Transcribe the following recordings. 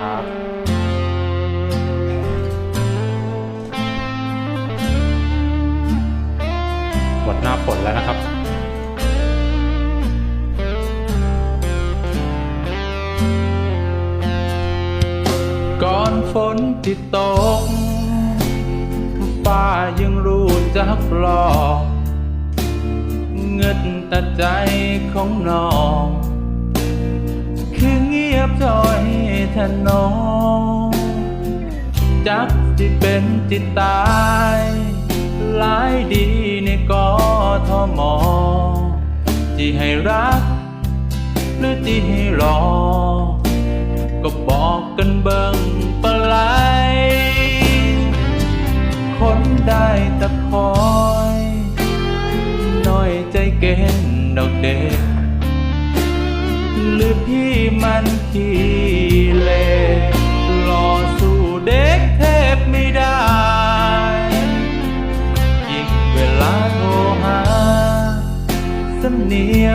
ครับหมดหน้าฝนแล้วนะครับก่อนฝนที่ตกฟ้ายังรู้จักหลอกเงิดแต่ใจของน้อง คือเงียบจอย ทนน้องจักที่เป็นจิตตายหลายดีในกอทมอที่ให้รัก หรือที่ให้รอ ก็บอกกันเบิ่งปะไหลคนได้แต่คอยน้อยใจเก่นดอกเด็ก หรือพี่มันขี้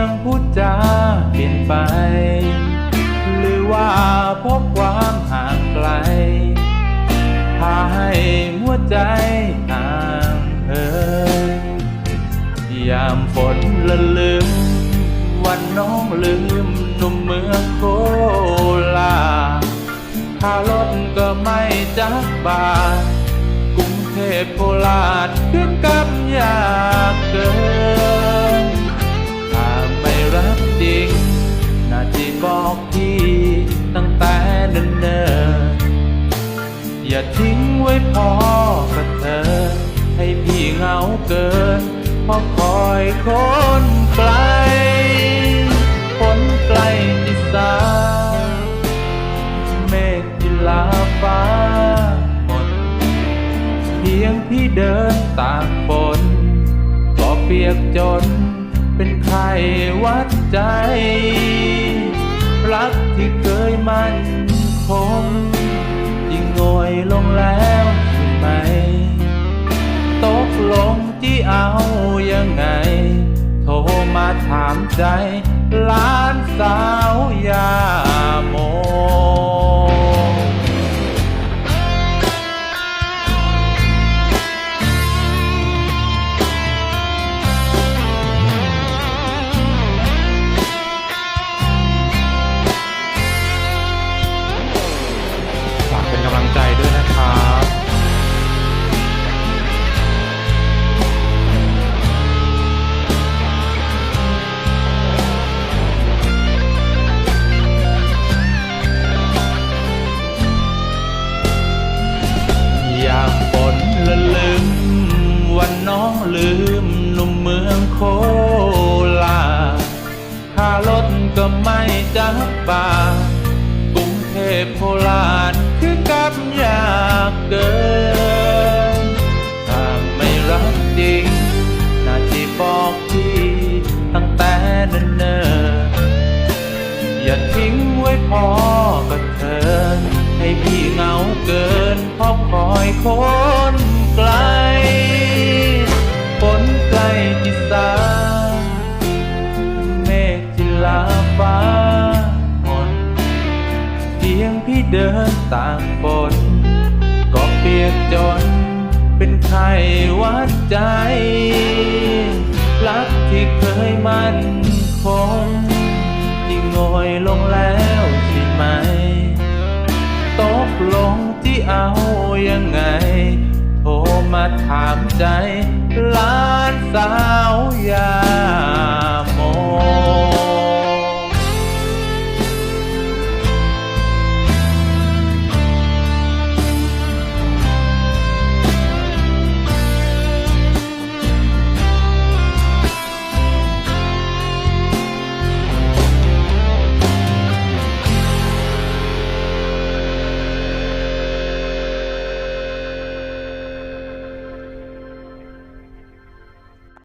ยงพูดจาเปลี่ยนไป หรือว่าเพราะความห่างไกล พาให้หัวใจห่างเหินยามฝนละลืม วันน้องลืมหนุ่มเมืองโคราชค่ารถก็ไม่จักบาทกรุงเทพโคราช นเพราะคอยคนไกลคนไกลที่สายเมฆที่ลาฟ้าหมดเพียงพี่เดินตากฝนก็เปียกจนเป็นไข้วัดใจ รักที่เคยมั่นคงยิ่งงอยลงแล้ว ที่เอายังไง โทรมาถามใจล้านสา ค่ารถก็ไม่จักบาทกรุงเทพโคราชคือกับอยากเกินถ้าไม่รักจริงน่าจะบอกพี่ตั้งแต่เนิ่นๆอย่าทิ้งไว้พอกับเธอให้พี่เหงาเกินเพราะคอยคนไกล เดินตากฝนก็เปียกจน เป็นไข้วัดใจ รักที่เคยมั่นคงที่งงอยลงแล้วใช่ไหม ตกลงที่เอายังไง โทรมาถามใจล้านสาวยาโม